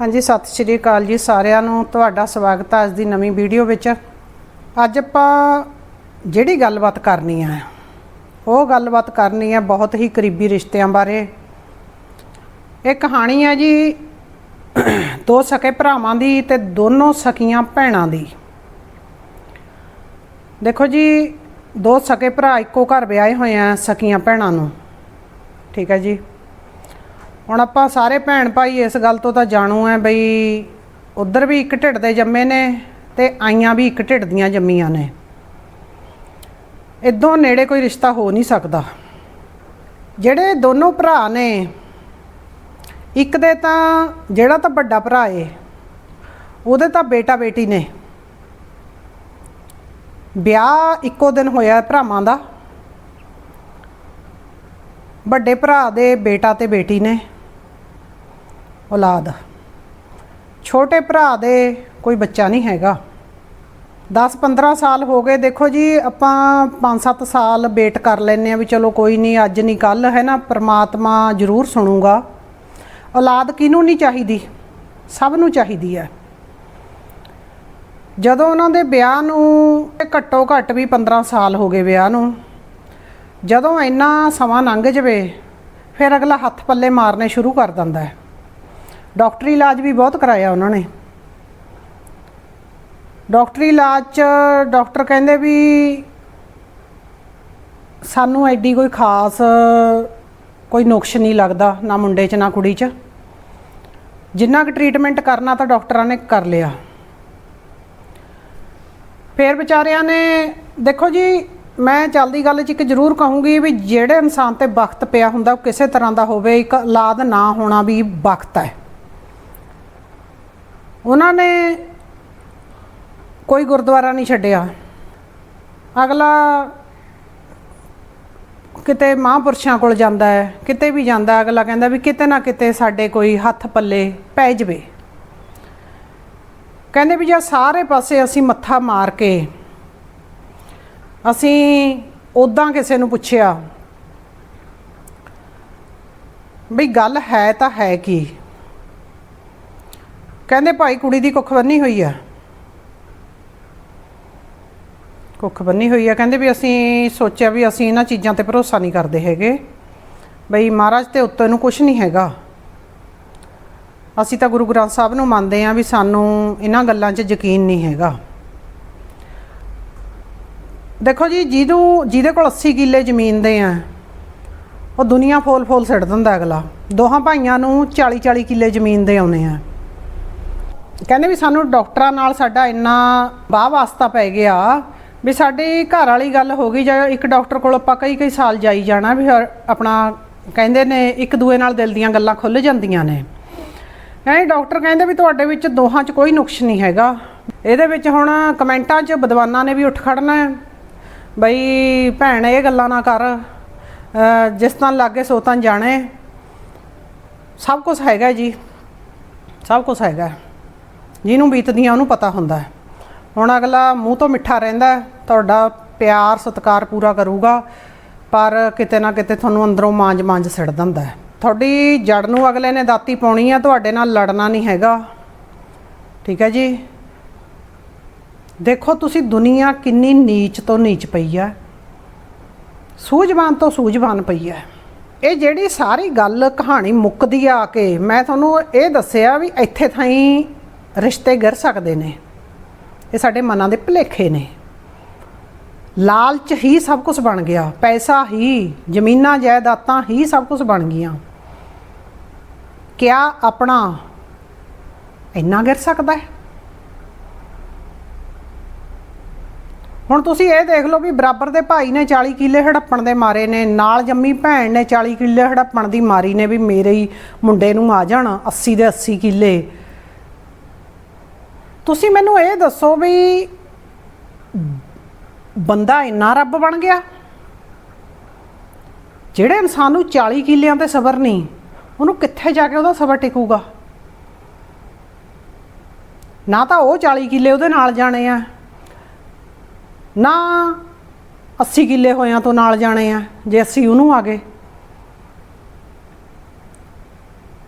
ਹਾਂਜੀ, ਸਤਿ ਸ਼੍ਰੀ ਅਕਾਲ ਜੀ ਸਾਰਿਆਂ ਨੂੰ। ਤੁਹਾਡਾ ਸਵਾਗਤ ਹੈ ਅੱਜ ਦੀ ਨਵੀਂ ਵੀਡੀਓ ਵਿੱਚ। ਅੱਜ ਆਪਾਂ ਜਿਹੜੀ ਗੱਲਬਾਤ ਕਰਨੀ ਹੈ ਉਹ ਗੱਲਬਾਤ ਕਰਨੀ ਹੈ ਬਹੁਤ ਹੀ ਕਰੀਬੀ ਰਿਸ਼ਤਿਆਂ ਬਾਰੇ। ਇਹ ਕਹਾਣੀ ਹੈ ਜੀ ਦੋ ਸਕੇ ਭਰਾਵਾਂ ਦੀ ਤੇ ਦੋਨੋਂ ਸਕੀਆਂ ਭੈਣਾਂ ਦੀ। ਦੇਖੋ ਜੀ, ਦੋ ਸਕੇ ਭਰਾ ਇੱਕੋ ਘਰ ਵਿਆਹੇ ਹੋਏ ਆ ਸਕੀਆਂ ਭੈਣਾਂ ਨੂੰ। ਠੀਕ ਹੈ ਜੀ। ਹੁਣ ਆਪਾਂ ਸਾਰੇ ਭੈਣ ਭਾਈ ਇਸ ਗੱਲ ਤੋਂ ਤਾਂ ਜਾਣੂ ਐ ਬਈ ਉਧਰ ਵੀ ਇੱਕ ਢਿੱਡ ਦੇ ਜੰਮੇ ਨੇ ਤੇ ਆਈਆਂ ਵੀ ਇੱਕ ਢਿੱਡ ਦੀਆਂ ਜੰਮੀਆਂ ਨੇ। ਇਦੋਂ ਨੇੜੇ ਕੋਈ ਰਿਸ਼ਤਾ ਹੋ ਨਹੀਂ ਸਕਦਾ। ਜਿਹੜੇ ਦੋਨੋਂ ਭਰਾ ਨੇ, ਇੱਕ ਦੇ ਤਾਂ ਜਿਹੜਾ ਤਾਂ ਵੱਡਾ ਭਰਾ ਏ, ਉਹਦੇ ਤਾਂ ਬੇਟਾ ਬੇਟੀ ਨੇ। ਵਿਆਹ ਇੱਕੋ ਦਿਨ ਹੋਇਆ ਭਰਾਵਾਂ ਦਾ। ਵੱਡੇ ਭਰਾ ਦੇ ਬੇਟਾ ਤੇ ਬੇਟੀ ਨੇ। ਔਲਾਦ। ਛੋਟੇ ਭਰਾ ਦੇ ਕੋਈ ਬੱਚਾ ਨਹੀਂ ਹੈਗਾ। 10-15 ਸਾਲ ਹੋ ਗਏ। ਦੇਖੋ ਜੀ, ਆਪਾਂ 5-7 ਸਾਲ ਵੇਟ ਕਰ ਲੈਨੇ ਆ ਵੀ ਚਲੋ ਕੋਈ ਨਹੀਂ, ਅੱਜ ਨਹੀਂ ਕੱਲ ਹੈ ਨਾ? ਪ੍ਰਮਾਤਮਾ ਜ਼ਰੂਰ ਸੁਣੂਗਾ। ਔਲਾਦ ਕਿਹਨੂੰ ਨਹੀਂ ਚਾਹੀਦੀ? ਸਭ ਨੂੰ ਚਾਹੀਦੀ ਹੈ। ਜਦੋਂ ਉਹਨਾਂ ਦੇ ਵਿਆਹ ਨੂੰ ਘੱਟੋ ਘੱਟ ਵੀ 15 ਸਾਲ ਹੋ ਗਏ ਵਿਆਹ ਨੂੰ, ਜਦੋਂ ਇੰਨਾ ਸਮਾਂ ਲੰਘ ਜਵੇ, ਫਿਰ ਅਗਲਾ ਹੱਥ ਪੱਲੇ ਮਾਰਨੇ ਸ਼ੁਰੂ ਕਰ ਦਿੰਦਾ ਹੈ। ਡਾਕਟਰੀ ਇਲਾਜ ਵੀ ਬਹੁਤ ਕਰਾਇਆ ਉਹਨਾਂ ਨੇ। ਡਾਕਟਰੀ ਇਲਾਜ ਚ ਡਾਕਟਰ ਕਹਿੰਦੇ ਵੀ ਸਾਨੂੰ ਐਡੀ ਕੋਈ ਖਾਸ ਕੋਈ ਨੁਕਸ ਨਹੀਂ ਲੱਗਦਾ, ਨਾ ਮੁੰਡੇ 'ਚ, ਨਾ ਕੁੜੀ 'ਚ। ਜਿੰਨਾ ਕੁ ਟ੍ਰੀਟਮੈਂਟ ਕਰਨਾ ਤਾਂ ਡਾਕਟਰਾਂ ਨੇ ਕਰ ਲਿਆ। ਫੇਰ ਵਿਚਾਰਿਆਂ ਨੇ, ਦੇਖੋ ਜੀ, ਮੈਂ ਚੱਲਦੀ ਗੱਲ 'ਚ ਇੱਕ ਜ਼ਰੂਰ ਕਹੂੰਗੀ ਵੀ ਜਿਹੜੇ ਇਨਸਾਨ ਤੇ ਵਕਤ ਪਿਆ ਹੁੰਦਾ, ਉਹ ਕਿਸੇ ਤਰ੍ਹਾਂ ਦਾ ਹੋਵੇ, ਇੱਕ ਔਲਾਦ ਨਾ ਹੋਣਾ ਵੀ ਵਕਤ ਹੈ। ਉਹਨਾਂ ਨੇ ਕੋਈ ਗੁਰਦੁਆਰਾ ਨਹੀਂ ਛੱਡਿਆ। ਅਗਲਾ ਕਿਤੇ ਮਹਾਂਪੁਰਸ਼ਾਂ ਕੋਲ ਜਾਂਦਾ ਹੈ, ਕਿਤੇ ਵੀ ਜਾਂਦਾ ਅਗਲਾ ਕਹਿੰਦਾ ਵੀ ਕਿਤੇ ਨਾ ਕਿਤੇ ਸਾਡੇ ਕੋਈ ਹੱਥ ਪੱਲੇ ਪੈ ਜਵੇ। ਕਹਿੰਦੇ ਵੀ ਜੇ ਸਾਰੇ ਪਾਸੇ ਅਸੀਂ ਮੱਥਾ ਮਾਰ ਕੇ ਅਸੀਂ ਉਦਾਂ ਕਿਸੇ ਨੂੰ ਪੁੱਛਿਆ, ਵੀ ਗੱਲ ਹੈ ਤਾਂ ਹੈ ਕੀ? ਕਹਿੰਦੇ ਭਾਈ ਕੁੜੀ ਦੀ ਕੁੱਖ ਬੰਨੀ ਹੋਈ ਆ। ਕੁੱਖ ਬੰਨੀ ਹੋਈ ਆ। ਕਹਿੰਦੇ ਵੀ ਅਸੀਂ ਸੋਚਿਆ ਵੀ ਅਸੀਂ ਇਹਨਾਂ ਚੀਜ਼ਾਂ ਤੇ ਭਰੋਸਾ ਨਹੀਂ ਕਰਦੇ ਹੈਗੇ। ਬਈ ਮਹਾਰਾਜ ਤੇ ਉੱਤੇ ਨੂੰ ਕੁਝ ਨਹੀਂ ਹੈਗਾ। ਅਸੀਂ ਤਾਂ ਗੁਰੂ ਗ੍ਰੰਥ ਸਾਹਿਬ ਨੂੰ ਮੰਨਦੇ ਆਂ ਵੀ ਸਾਨੂੰ ਇਹਨਾਂ ਗੱਲਾਂ 'ਚ ਯਕੀਨ ਨਹੀਂ ਹੈਗਾ। ਦੇਖੋ ਜੀ, ਜਿਹਨੂੰ, ਜਿਹਦੇ ਕੋਲ 80 ਕਿੱਲੇ ਜ਼ਮੀਨ ਦੇ ਆ, ਉਹ ਦੁਨੀਆ ਫੋਲ ਫੋਲ ਛੱਡ ਦਿੰਦਾ ਅਗਲਾ। ਦੋਹਾਂ ਭਾਈਆਂ ਨੂੰ 40 40 ਕਿੱਲੇ ਜ਼ਮੀਨ ਦੇ ਆਉਨੇ ਆ। ਕਹਿੰਦੇ ਵੀ ਸਾਨੂੰ ਡਾਕਟਰਾਂ ਨਾਲ ਸਾਡਾ ਇੰਨਾ ਵਾਹ ਵਾਸਤਾ ਪੈ ਗਿਆ ਵੀ ਸਾਡੀ ਘਰ ਵਾਲੀ ਗੱਲ ਹੋ ਗਈ ਜਾਂ ਇੱਕ ਡਾਕਟਰ ਕੋਲ ਆਪਾਂ ਕਈ ਕਈ ਸਾਲ ਜਾਈ ਜਾਣਾ ਵੀ ਹਰ- ਆਪਣਾ ਕਹਿੰਦੇ ਨੇ ਇੱਕ ਦੂਏ ਨਾਲ ਦਿਲ ਦੀਆਂ ਗੱਲਾਂ ਖੁੱਲ ਜਾਂਦੀਆਂ ਨੇ। ਕਹਿੰਦੇ ਡਾਕਟਰ ਕਹਿੰਦੇ ਵੀ ਤੁਹਾਡੇ ਵਿੱਚ ਦੋਹਾਂ 'ਚ ਕੋਈ ਨੁਕਸ ਨਹੀਂ ਹੈਗਾ। ਇਹਦੇ ਵਿੱਚ ਹੁਣ ਕਮੈਂਟਾਂ 'ਚ ਵਿਦਵਾਨਾਂ ਨੇ ਵੀ ਉੱਠ ਖੜਨਾ ਹੈ। ਬਈ ਭੈਣ, ਇਹ ਗੱਲਾਂ ਨਾ ਕਰ। ਜਿਸ ਤਰ੍ਹਾਂ ਲਾਗੇ ਸੋ ਤਾਂ ਜਾਣੇ। ਸਭ ਕੁਝ ਹੈਗਾ ਜੀ। ਸਭ ਕੁਝ ਹੈਗਾ। ਜਿਹਨੂੰ ਬੀਤਦੀਆਂ ਉਹਨੂੰ ਪਤਾ ਹੁੰਦਾ ਹੈ। ਹੁਣ ਅਗਲਾ ਮੂੰਹ ਤੋਂ ਮਿੱਠਾ ਰਹਿੰਦਾ ਤੁਹਾਡਾ ਪਿਆਰ, ਸਤਿਕਾਰ ਪੂਰਾ ਕਰੂਗਾ, ਪਰ ਕਿਤੇ ਨਾ ਕਿਤੇ ਤੁਹਾਨੂੰ ਅੰਦਰੋਂ ਮਾਂਜ ਮਾਂਜ ਸਿੜ ਦਿੰਦਾ ਹੈ। ਤੁਹਾਡੀ ਜੜ ਨੂੰ ਅਗਲੇ ਨੇ ਦਾਤੀ ਪਾਉਣੀ ਆ, ਤੁਹਾਡੇ ਨਾਲ ਲੜਨਾ ਨਹੀਂ ਹੈਗਾ। ਠੀਕ ਹੈ ਜੀ? ਦੇਖੋ ਤੁਸੀਂ ਦੁਨੀਆ ਕਿੰਨੀ ਨੀਚ ਤੋਂ ਨੀਚ ਪਈ ਆ ਸੂਝਵਾਨ ਤੋਂ ਸੂਝਵਾਨ ਪਈ ਆ ਇਹ ਜਿਹੜੀ ਸਾਰੀ ਗੱਲ, ਕਹਾਣੀ ਮੁੱਕਦੀ ਆ ਕੇ, ਮੈਂ ਤੁਹਾਨੂੰ ਇਹ ਦੱਸਿਆ ਵੀ ਇੱਥੇ ਥਾਈ ਰਿਸ਼ਤੇ ਗਿਰ ਸਕਦੇ ਨੇ। ਇਹ ਸਾਡੇ ਮਨਾਂ ਦੇ ਭੁਲੇਖੇ ਨੇ। ਲਾਲਚ ਹੀ ਸਭ ਕੁਝ ਬਣ ਗਿਆ। ਪੈਸਾ ਹੀ, ਜ਼ਮੀਨਾਂ, ਜਾਇਦਾਦਾਂ ਹੀ ਸਭ ਕੁਝ ਬਣ ਗਈਆਂ। ਕਿਆ ਆਪਣਾ ਇੰਨਾ ਗਿਰ ਸਕਦਾ ਹੈ? ਹੁਣ ਤੁਸੀਂ ਇਹ ਦੇਖ ਲਓ ਵੀ ਬਰਾਬਰ ਦੇ ਭਾਈ ਨੇ 40 ਕਿੱਲੇ ਹੜੱਪਣ ਦੇ ਮਾਰੇ ਨੇ, ਨਾਲ ਜੰਮੀ ਭੈਣ ਨੇ 40 ਕਿੱਲੇ ਹੜੱਪਣ ਦੀ ਮਾਰੀ ਨੇ ਵੀ ਮੇਰੇ ਹੀ ਮੁੰਡੇ ਨੂੰ ਆ ਜਾਣ 80 ਦੇ 80 ਕਿੱਲੇ। ਤੁਸੀਂ ਮੈਨੂੰ ਇਹ ਦੱਸੋ ਵੀ ਬੰਦਾ ਇੰਨਾ ਰੱਬ ਬਣ ਗਿਆ? ਜਿਹੜੇ ਇਨਸਾਨ ਨੂੰ 40 ਕਿੱਲਿਆਂ ਤੇ ਸਬਰ ਨਹੀਂ, ਉਹਨੂੰ ਕਿੱਥੇ ਜਾ ਕੇ ਉਹਦਾ ਸਬਰ ਟਿਕੂਗਾ? ਨਾ ਤਾਂ ਉਹ 40 ਕਿੱਲੇ ਉਹਦੇ ਨਾਲ ਜਾਣੇ ਆ, ਨਾ 80 ਕਿੱਲੇ ਹੋਇਆਂ ਤੋਂ ਨਾਲ ਜਾਣੇ ਆ, ਜੇ 80 ਉਹਨੂੰ ਆ ਗਏ।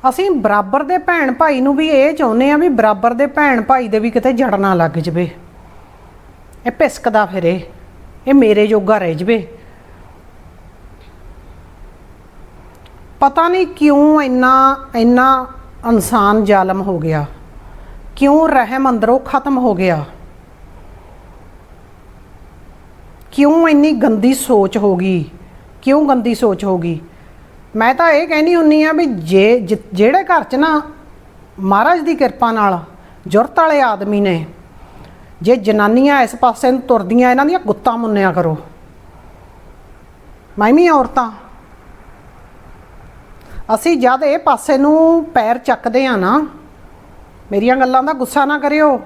ਅਸੀਂ ਬਰਾਬਰ ਦੇ ਭੈਣ ਭਾਈ ਨੂੰ ਵੀ ਇਹ ਚਾਹੁੰਦੇ ਆ ਵੀ ਬਰਾਬਰ ਦੇ ਭੈਣ ਭਾਈ ਦੇ ਵੀ ਕਿਤੇ ਜੜ ਨਾ ਲੱਗ ਜਵੇ। ਇਹ ਪਿਸਕਦਾ ਫਿਰੇ। ਇਹ ਮੇਰੇ ਜੋਗਾ ਰਹਿ ਜਵੇ। ਪਤਾ ਨਹੀਂ ਕਿਉਂ ਇੰਨਾ ਇੰਨਾ ਇਨਸਾਨ ਜ਼ਾਲਮ ਹੋ ਗਿਆ। ਕਿਉਂ ਰਹਿਮ ਅੰਦਰੋਂ ਖਤਮ ਹੋ ਗਿਆ। ਕਿਉਂ ਇੰਨੀ ਗੰਦੀ ਸੋਚ ਹੋ ਗਈ। ਕਿਉਂ ਗੰਦੀ ਸੋਚ ਹੋ ਗਈ। ਮੈਂ ਤਾਂ ਇਹ ਕਹਿੰਦੀ ਹੁੰਨੀ ਆ ਵੀ ਜੇ ਜਿ- ਜਿਹੜੇ ਘਰ 'ਚ ਨਾ ਮਹਾਰਾਜ ਦੀ ਕਿਰਪਾ ਨਾਲ ਜੁਰਤ ਵਾਲੇ ਆਦਮੀ ਨੇ, ਜੇ ਜਨਾਨੀਆਂ ਇਸ ਪਾਸੇ ਨੂੰ ਤੁਰਦੀਆਂ, ਇਹਨਾਂ ਦੀਆਂ ਗੁੱਤਾਂ ਮੁੰਨਿਆ ਕਰੋ। ਮੈਂ ਵੀ ਔਰਤਾਂ। ਅਸੀਂ ਜਦ ਇਹ ਪਾਸੇ ਨੂੰ ਪੈਰ ਚੱਕਦੇ ਆ ਨਾ, ਮੇਰੀਆਂ ਗੱਲਾਂ ਦਾ ਗੁੱਸਾ ਨਾ ਕਰਿਓ।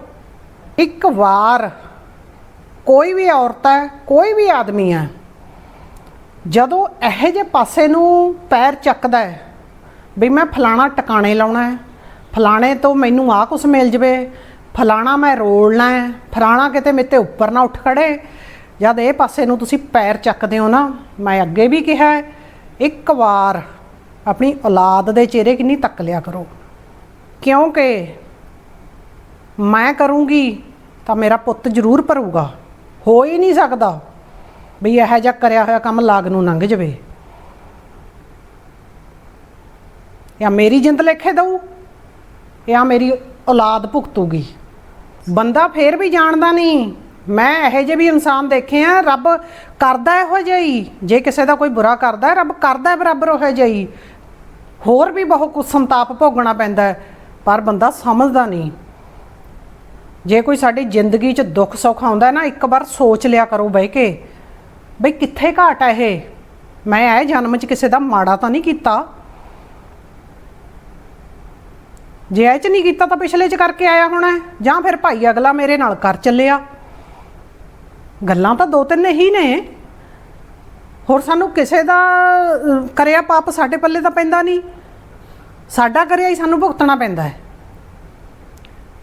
ਇੱਕ ਵਾਰ ਕੋਈ ਵੀ ਔਰਤ ਹੈ, ਕੋਈ ਵੀ ਆਦਮੀ ਹੈ ਜਦੋਂ ਇਹੋ ਜਿਹੇ ਪਾਸੇ ਨੂੰ ਪੈਰ ਚੱਕਦਾ ਹੈ, ਵੀ ਮੈਂ ਫਲਾਣਾ ਟਿਕਾਣੇ ਲਾਉਣਾ ਹੈ, ਫਲਾਣੇ ਤੋਂ ਮੈਨੂੰ ਆਹ ਕੁਛ ਮਿਲ ਜਵੇ, ਫਲਾਣਾ ਮੈਂ ਰੋਲਣਾ ਹੈ, ਫਲਾਣਾ ਕਿਤੇ ਮੇਰੇ ਤੇ ਉੱਪਰ ਨਾ ਉੱਠ ਖੜੇ, ਜਦ ਇਹ ਪਾਸੇ ਨੂੰ ਤੁਸੀਂ ਪੈਰ ਚੱਕਦੇ ਹੋ ਨਾ, ਮੈਂ ਅੱਗੇ ਵੀ ਕਿਹਾ ਇੱਕ ਵਾਰ ਆਪਣੀ ਔਲਾਦ ਦੇ ਚਿਹਰੇ ਕਿੰਨੀ ਤੱਕ ਲਿਆ ਕਰੋ। ਕਿਉਂਕਿ ਮੈਂ ਕਰੂੰਗੀ ਤਾਂ ਮੇਰਾ ਪੁੱਤ ਜ਼ਰੂਰ ਭਰੂਗਾ, ਹੋ ਹੀ ਨਹੀਂ ਸਕਦਾ। ਵੀ ਇਹੋ ਜਿਹਾ ਕਰਿਆ ਹੋਇਆ ਕੰਮ ਲਾਗ ਨੂੰ ਲੰਘ ਜਵੇ। ਜਾਂ ਮੇਰੀ ਜਿੰਦ ਲੇਖੇ ਦਊ, ਜਾਂ ਮੇਰੀ ਔਲਾਦ ਭੁਗਤੂਗੀ। ਬੰਦਾ ਫੇਰ ਵੀ ਜਾਣਦਾ ਨਹੀਂ। ਮੈਂ ਇਹੋ ਜਿਹੇ ਵੀ ਇਨਸਾਨ ਦੇਖੇ ਆ, ਰੱਬ ਕਰਦਾ ਇਹੋ ਜਿਹਾ ਹੀ। ਜੇ ਕਿਸੇ ਦਾ ਕੋਈ ਬੁਰਾ ਕਰਦਾ, ਰੱਬ ਕਰਦਾ ਬਰਾਬਰ ਉਹੋ ਜਿਹਾ ਹੀ। ਹੋਰ ਵੀ ਬਹੁਤ ਕੁਝ ਸੰਤਾਪ ਭੋਗਣਾ ਪੈਂਦਾ ਪਰ ਬੰਦਾ ਸਮਝਦਾ ਨਹੀਂ। ਜੇ ਕੋਈ ਸਾਡੀ ਜ਼ਿੰਦਗੀ 'ਚ ਦੁੱਖ ਸੁੱਖ ਆਉਂਦਾ ਨਾ, ਇੱਕ ਵਾਰ ਸੋਚ ਲਿਆ ਕਰੋ ਬਹਿ ਕੇ। ਬਈ ਕਿੱਥੇ ਘਾਟ ਹੈ ਇਹ? ਮੈਂ ਇਹ ਜਨਮ 'ਚ ਕਿਸੇ ਦਾ ਮਾੜਾ ਤਾਂ ਨਹੀਂ ਕੀਤਾ। ਜੇ ਇਹ 'ਚ ਨਹੀਂ ਕੀਤਾ ਤਾਂ ਪਿਛਲੇ 'ਚ ਕਰਕੇ ਆਇਆ ਹੋਣਾ ਜਾਂ ਫਿਰ ਭਾਈ ਅਗਲਾ ਮੇਰੇ ਨਾਲ ਕਰ ਚੱਲਿਆ। ਗੱਲਾਂ ਤਾਂ ਦੋ ਤਿੰਨ ਹੀ ਨੇ। ਹੋਰ ਸਾਨੂੰ ਕਿਸੇ ਦਾ ਕਰਿਆ ਪਾਪ ਸਾਡੇ ਪੱਲੇ ਤਾਂ ਪੈਂਦਾ ਨਹੀਂ। ਸਾਡਾ ਕਰਿਆ ਹੀ ਸਾਨੂੰ ਭੁਗਤਣਾ ਪੈਂਦਾ ਹੈ।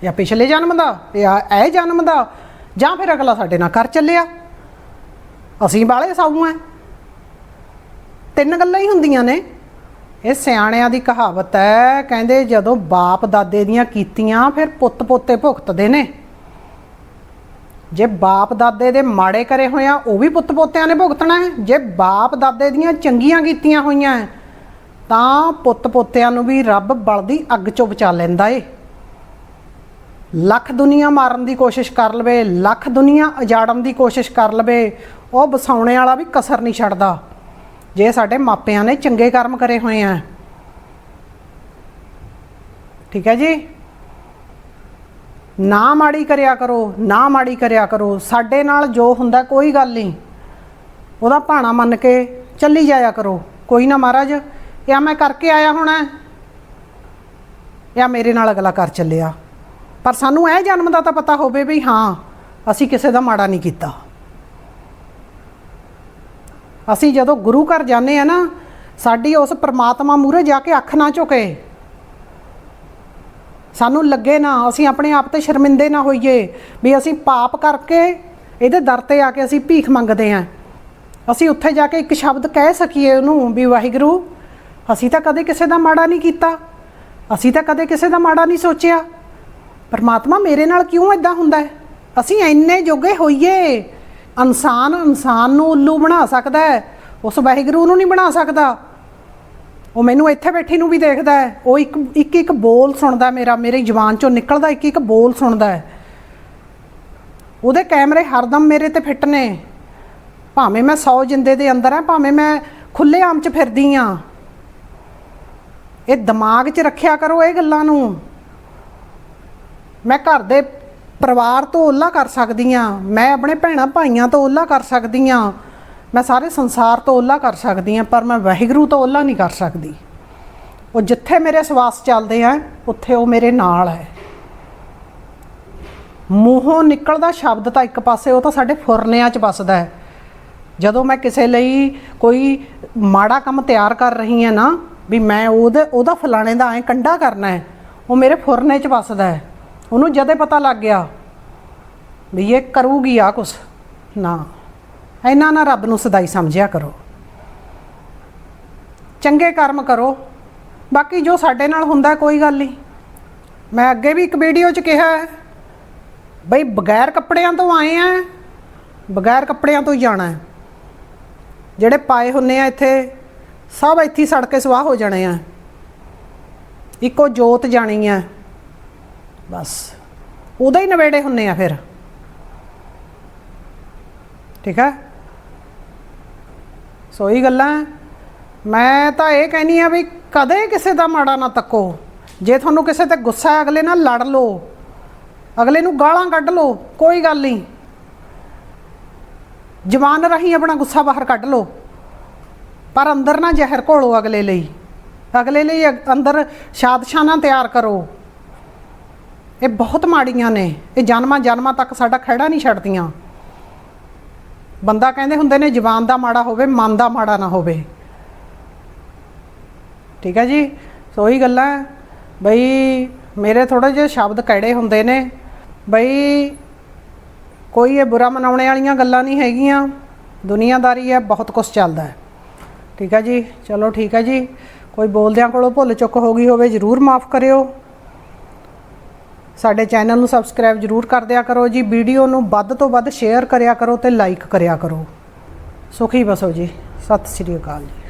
ਜਾਂ ਪਿਛਲੇ ਜਨਮ ਦਾ, ਜਾਂ ਇਹ ਜਨਮ ਦਾ, ਜਾਂ ਫਿਰ ਅਗਲਾ ਸਾਡੇ ਨਾਲ ਕਰ ਚੱਲਿਆ। ਅਸੀਂ ਬਾਲੇ ਸਾਊ ਐ ਤਿੰਨ ਗੱਲਾਂ ਹੀ ਹੁੰਦੀਆਂ ਨੇ। ਇਹ ਸਿਆਣਿਆਂ ਦੀ ਕਹਾਵਤ ਹੈ ਕਹਿੰਦੇ ਜਦੋਂ ਬਾਪ ਦਾਦੇ ਦੀਆਂ ਕੀਤੀਆਂ ਫਿਰ ਪੁੱਤ ਪੋਤੇ ਭੁਗਤਦੇ ਨੇ। ਜੇ ਬਾਪ ਦਾਦੇ ਦੇ ਮਾੜੇ ਕਰੇ ਹੋਇਆ, ਉਹ ਵੀ ਪੁੱਤ ਪੋਤਿਆਂ ਨੇ ਭੁਗਤਣਾ ਹੈ। ਜੇ ਬਾਪ ਦਾਦੇ ਦੀਆਂ ਚੰਗੀਆਂ ਕੀਤੀਆਂ ਹੋਈਆਂ, ਤਾਂ ਪੁੱਤ ਪੋਤਿਆਂ ਨੂੰ ਵੀ ਰੱਬ ਬਲਦੀ ਅੱਗ ਚੋਂ ਬਚਾ ਲੈਂਦਾ ਏ। ਲੱਖ ਦੁਨੀਆ ਮਾਰਨ ਦੀ ਕੋਸ਼ਿਸ਼ ਕਰ ਲਵੇ, ਲੱਖ ਦੁਨੀਆ ਉਜਾੜਨ ਦੀ ਕੋਸ਼ਿਸ਼ ਕਰ ਲਵੇ ਉਹ ਵਸਾਉਣੇ ਵਾਲਾ ਵੀ ਕਸਰ ਨਹੀਂ ਛੱਡਦਾ। ਜੇ ਸਾਡੇ ਮਾਪਿਆਂ ਨੇ ਚੰਗੇ ਕਰਮ ਕਰੇ ਹੋਏ ਆ। ਠੀਕ ਹੈ ਜੀ? ਨਾ ਮਾੜੀ ਕਰਿਆ ਕਰੋ, ਨਾ ਮਾੜੀ ਕਰਿਆ ਕਰੋ। ਸਾਡੇ ਨਾਲ ਜੋ ਹੁੰਦਾ ਕੋਈ ਗੱਲ ਨਹੀਂ। ਉਹਦਾ ਭਾਣਾ ਮੰਨ ਕੇ ਚੱਲੀ ਜਾਇਆ ਕਰੋ। ਕੋਈ ਨਾ ਮਹਾਰਾਜ, ਜਾਂ ਮੈਂ ਕਰਕੇ ਆਇਆ ਹੋਣਾ ਜਾਂ ਮੇਰੇ ਨਾਲ ਅਗਲਾ ਕਰ ਚੱਲਿਆ। ਪਰ ਸਾਨੂੰ ਇਹ ਜਨਮ ਦਾ ਤਾਂ ਪਤਾ ਹੋਵੇ ਵੀ ਹਾਂ, ਅਸੀਂ ਕਿਸੇ ਦਾ ਮਾੜਾ ਨਹੀਂ ਕੀਤਾ। ਅਸੀਂ ਜਦੋਂ ਗੁਰੂ ਘਰ ਜਾਂਦੇ ਆ ਨਾ, ਸਾਡੀ ਉਸ ਪ੍ਰਮਾਤਮਾ ਮੂਹਰੇ ਜਾ ਕੇ ਅੱਖ ਨਾ ਝੁਕੇ। ਸਾਨੂੰ ਲੱਗੇ ਨਾ, ਅਸੀਂ ਆਪਣੇ ਆਪ ਤੇ ਸ਼ਰਮਿੰਦੇ ਨਾ ਹੋਈਏ ਵੀ ਅਸੀਂ ਪਾਪ ਕਰਕੇ ਇਹਦੇ ਦਰ ਤੇ ਆ ਕੇ ਅਸੀਂ ਭੀਖ ਮੰਗਦੇ ਆਂ। ਅਸੀਂ ਉੱਥੇ ਜਾ ਕੇ ਇੱਕ ਸ਼ਬਦ ਕਹਿ ਸਕੀਏ ਉਹਨੂੰ ਵੀ ਵਾਹਿਗੁਰੂ, ਅਸੀਂ ਤਾਂ ਕਦੇ ਕਿਸੇ ਦਾ ਮਾੜਾ ਨਹੀਂ ਕੀਤਾ। ਅਸੀਂ ਤਾਂ ਕਦੇ ਕਿਸੇ ਦਾ ਮਾੜਾ ਨਹੀਂ ਸੋਚਿਆ। ਪਰਮਾਤਮਾ ਮੇਰੇ ਨਾਲ ਕਿਉਂ ਇਦਾਂ ਹੁੰਦਾ ਹੈ? ਅਸੀਂ ਇੰਨੇ ਜੋਗੇ ਹੋਈਏ। ਇਨਸਾਨ ਇਨਸਾਨ ਨੂੰ ਉੱਲੂ ਬਣਾ ਸਕਦਾ ਹੈ। ਉਸ ਵਾਹਿਗੁਰੂ ਨੂੰ ਨਹੀਂ ਬਣਾ ਸਕਦਾ। ਉਹ ਮੈਨੂੰ ਇੱਥੇ ਬੈਠੀ ਨੂੰ ਵੀ ਦੇਖਦਾ ਹੈ। ਉਹ ਇੱਕ ਇੱਕ ਇੱਕ ਬੋਲ ਸੁਣਦਾ ਮੇਰਾ, ਮੇਰੀ ਜ਼ੁਬਾਨ ਚੋਂ ਨਿਕਲਦਾ ਇੱਕ ਇੱਕ ਬੋਲ ਸੁਣਦਾ ਹੈ। ਉਹਦੇ ਕੈਮਰੇ ਹਰਦਮ ਮੇਰੇ ਤੇ ਫਿੱਟ ਨੇ। ਭਾਵੇਂ ਮੈਂ 100 ਜਿੰਦੇ ਦੇ ਅੰਦਰ ਆ ਭਾਵੇਂ ਮੈਂ ਖੁੱਲੇ ਆਮ ਚ ਫਿਰਦੀ ਆ ਇਹ ਦਿਮਾਗ 'ਚ ਰੱਖਿਆ ਕਰੋ ਇਹ ਗੱਲਾਂ ਨੂੰ। ਮੈਂ ਘਰ ਦੇ ਪਰਿਵਾਰ ਤੋਂ ਓਲਾ ਕਰ ਸਕਦੀ ਆ ਮੈਂ ਆਪਣੇ ਭੈਣਾਂ ਭਾਈਆਂ ਤੋਂ ਓਲਾ ਕਰ ਸਕਦੀ ਆ ਮੈਂ ਸਾਰੇ ਸੰਸਾਰ ਤੋਂ ਓਲਾ ਕਰ ਸਕਦੀ ਆ ਪਰ ਮੈਂ ਵਾਹਿਗੁਰੂ ਤੋਂ ਓਲਾ ਨਹੀਂ ਕਰ ਸਕਦੀ। ਉਹ ਜਿੱਥੇ ਮੇਰੇ ਸਵਾਸ ਚੱਲਦੇ ਆ, ਉੱਥੇ ਉਹ ਮੇਰੇ ਨਾਲ ਹੈ। ਮੂੰਹੋਂ ਨਿਕਲਦਾ ਸ਼ਬਦ ਤਾਂ ਇੱਕ ਪਾਸੇ, ਉਹ ਤਾਂ ਸਾਡੇ ਫੁਰਨਿਆਂ 'ਚ ਵੱਸਦਾ ਹੈ। ਜਦੋਂ ਮੈਂ ਕਿਸੇ ਲਈ ਕੋਈ ਮਾੜਾ ਕੰਮ ਤਿਆਰ ਕਰ ਰਹੀ ਹਾਂ ਨਾ, ਵੀ ਮੈਂ ਉਹਦੇ ਉਹਦਾ ਫਲਾਣੇ ਦਾ ਐ ਕੰਡਾ ਕਰਨਾ ਹੈ, ਉਹ ਮੇਰੇ ਫੁਰਨੇ 'ਚ ਵੱਸਦਾ ਹੈ। ਉਹਨੂੰ ਜਦੇ ਪਤਾ ਲੱਗ ਗਿਆ ਵੀ ਇਹ ਕਰੂਗੀ ਆ ਕੁਛ, ਨਾ। ਇਹਨਾਂ ਨਾ ਰੱਬ ਨੂੰ ਸਦਾਈ ਸਮਝਿਆ ਕਰੋ। ਚੰਗੇ ਕਰਮ ਕਰੋ। ਬਾਕੀ ਜੋ ਸਾਡੇ ਨਾਲ ਹੁੰਦਾ ਕੋਈ ਗੱਲ ਨਹੀਂ। ਮੈਂ ਅੱਗੇ ਵੀ ਇੱਕ ਵੀਡੀਓ 'ਚ ਕਿਹਾ ਹੈ, ਬਈ ਬਗੈਰ ਕੱਪੜਿਆਂ ਤੋਂ ਆਏ ਆ, ਬਗੈਰ ਕੱਪੜਿਆਂ ਤੋਂ ਹੀ ਜਾਣਾ ਹੈ। ਜਿਹੜੇ ਪਾਏ ਹੁੰਨੇ ਆ ਇੱਥੇ, ਸਭ ਇੱਥੇ ਸੜ ਕੇ ਸਵਾਹ ਹੋ ਜਾਣੇ ਆ। ਇੱਕੋ ਜੋਤ ਜਾਣੀ ਆ। ਬਸ। ਉਹਦੇ ਹੀ ਨਵੇੜੇ ਹੁੰਨੇ ਆ ਫਿਰ। ਠੀਕ ਹੈ ਸੋ ਇਹ ਗੱਲਾਂ। ਮੈਂ ਤਾਂ ਇਹ ਕਹਿਨੀ ਆ ਵੀ ਕਦੇ ਕਿਸੇ ਦਾ ਮਾੜਾ ਨਾ ਤੱਕੋ। ਜੇ ਤੁਹਾਨੂੰ ਕਿਸੇ ਤੇ ਗੁੱਸਾ ਹੈ, ਅਗਲੇ ਨਾਲ ਲੜ ਲਓ। ਅਗਲੇ ਨੂੰ ਗਾਲਾਂ ਕੱਢ ਲਓ, ਕੋਈ ਗੱਲ ਨਹੀਂ। ਜਵਾਨ ਰਹੀ ਆਪਣਾ ਗੁੱਸਾ ਬਾਹਰ ਕੱਢ ਲਓ। ਪਰ ਅੰਦਰ ਨਾ ਜ਼ਹਿਰ ਘੋਲੋ ਅਗਲੇ ਲਈ। ਅਗਲੇ ਲਈ ਅ- ਅੰਦਰ ਸ਼ਾਦਸ਼ਾਨਾ ਤਿਆਰ ਕਰੋ। ਇਹ ਬਹੁਤ ਮਾੜੀਆਂ ਨੇ। ਇਹ ਜਨਮਾਂ ਜਨਮਾਂ ਤੱਕ ਸਾਡਾ ਖਹਿੜਾ ਨਹੀਂ ਛੱਡਦੀਆਂ। ਬੰਦਾ ਕਹਿੰਦੇ ਹੁੰਦੇ ਨੇ, ਜਵਾਨ ਦਾ ਮਾੜਾ ਹੋਵੇ, ਮਨ ਦਾ ਮਾੜਾ ਨਾ ਹੋਵੇ। ਠੀਕ ਹੈ ਜੀ? ਸੋ ਹੀ ਗੱਲਾਂ ਬਈ ਮੇਰੇ ਥੋੜੇ ਜਿਹੇ ਸ਼ਬਦ ਕਿਹੜੇ ਹੁੰਦੇ ਨੇ। ਬਈ ਕੋਈ ਇਹ ਬੁਰਾ ਮਨਾਉਣੇ ਵਾਲੀਆਂ ਗੱਲਾਂ ਨਹੀਂ ਹੈਗੀਆਂ। ਦੁਨੀਆਦਾਰੀ ਹੈ, ਬਹੁਤ ਕੁਝ ਚੱਲਦਾ ਹੈ। ਠੀਕ ਹੈ ਜੀ? ਚਲੋ ਠੀਕ ਹੈ ਜੀ। ਕੋਈ ਬੋਲਦਿਆਂ ਕੋਲੋਂ ਭੁੱਲ ਚੁੱਕ ਹੋ ਗਈ ਹੋਵੇ, ਜਰੂਰ ਮਾਫ ਕਰਿਓ। ਸਾਡੇ ਚੈਨਲ ਨੂੰ ਸਬਸਕ੍ਰਾਈਬ ਜਰੂਰ ਕਰ ਦਿਆ ਕਰੋ ਜੀ, ਵੀਡੀਓ ਨੂੰ ਵੱਧ ਤੋਂ ਵੱਧ ਸ਼ੇਅਰ ਕਰਿਆ ਕਰੋ ਤੇ ਲਾਈਕ ਕਰਿਆ ਕਰੋ। ਸੁਖੀ ਬਸੋ ਜੀ, ਸਤਿ ਸ੍ਰੀ ਅਕਾਲ ਜੀ।